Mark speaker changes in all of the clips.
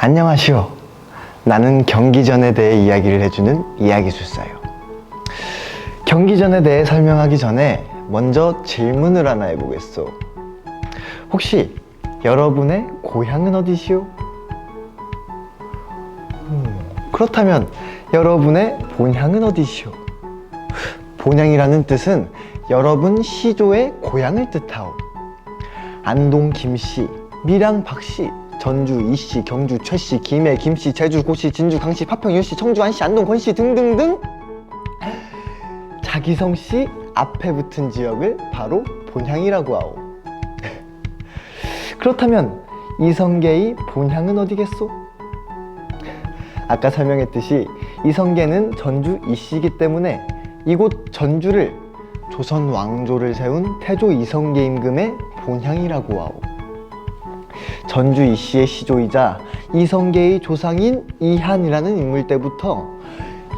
Speaker 1: 안녕하시오. 나는 경기전에 대해 이야기를 해주는 이야기술사요. 경기전에 대해 설명하기 전에 먼저 질문을 하나 해보겠소. 혹시 여러분의 고향은 어디시오? 음, 그렇다면 여러분의 본향은 어디시오? 본향이라는 뜻은 여러분 시조의 고향을 뜻하오. 안동 김씨, 밀양 박씨, 전주 이씨, 경주 최씨, 김해 김씨, 제주 고씨, 진주 강씨, 파평 유씨, 청주 안씨, 안동 권씨 등등등 자기 성 씨 앞에 붙은 지역을 바로 본향이라고 하오. 그렇다면 이성계의 본향은 어디겠소? 아까 설명했듯이 이성계는 전주 이씨이기 때문에 이곳 전주를 조선 왕조를 세운 태조 이성계 임금의 본향이라고 하오. 전주 이씨의 시조이자 이성계의 조상인 이한이라는 인물 때부터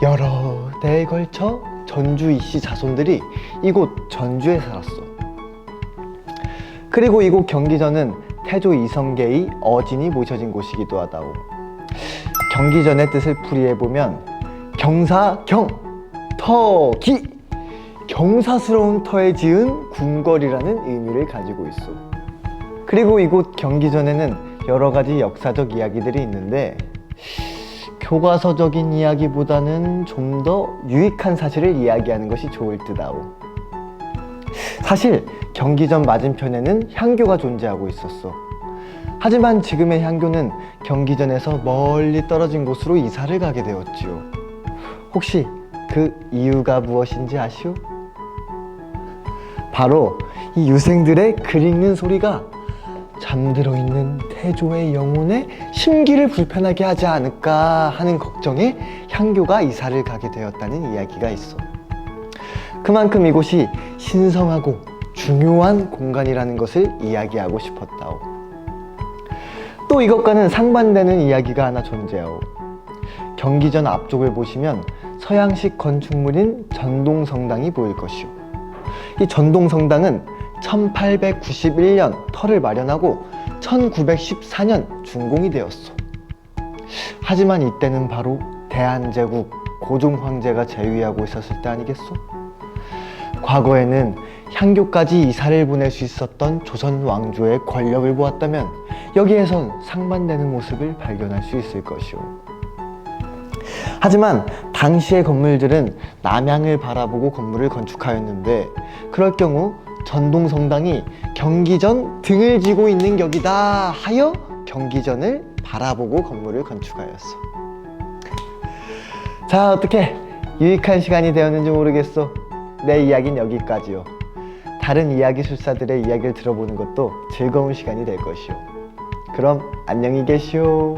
Speaker 1: 여러 대에 걸쳐 전주 이씨 자손들이 이곳 전주에 살았어. 그리고 이곳 경기전은 태조 이성계의 어진이 모셔진 곳이기도 하다오. 경기전의 뜻을 풀이해 보면 경사경 터기 경사스러운 터에 지은 궁궐이라는 의미를 가지고 있어. 그리고 이곳 경기전에는 여러 가지 역사적 이야기들이 있는데 교과서적인 이야기보다는 좀 더 유익한 사실을 이야기하는 것이 좋을 듯하오. 사실 경기전 맞은편에는 향교가 존재하고 있었어. 하지만 지금의 향교는 경기전에서 멀리 떨어진 곳으로 이사를 가게 되었지요. 혹시 그 이유가 무엇인지 아시오? 바로 이 유생들의 글 읽는 소리가 잠들어 있는 태조의 영혼에 심기를 불편하게 하지 않을까 하는 걱정에 향교가 이사를 가게 되었다는 이야기가 있어. 그만큼 이곳이 신성하고 중요한 공간이라는 것을 이야기하고 싶었다오. 또 이것과는 상반되는 이야기가 하나 존재하오. 경기전 앞쪽을 보시면 서양식 건축물인 전동성당이 보일 것이오. 이 전동성당은 1891년 터를 마련하고 1914년 준공이 되었어. 하지만 이때는 바로 대한제국 고종 황제가 재위하고 있었을 때 아니겠소? 과거에는 향교까지 이사를 보낼 수 있었던 조선 왕조의 권력을 보았다면 여기에선 상반되는 모습을 발견할 수 있을 것이오. 하지만 당시의 건물들은 남향을 바라보고 건물을 건축하였는데 그럴 경우 전동 성당이 경기전 등을 지고 있는 격이다 하여 경기전을 바라보고 건물을 건축하였어. 자, 어떻게 유익한 시간이 되었는지 모르겠어. 내 이야기는 여기까지요. 다른 이야기 술사들의 이야기를 들어보는 것도 즐거운 시간이 될 것이오. 그럼 안녕히 계시오.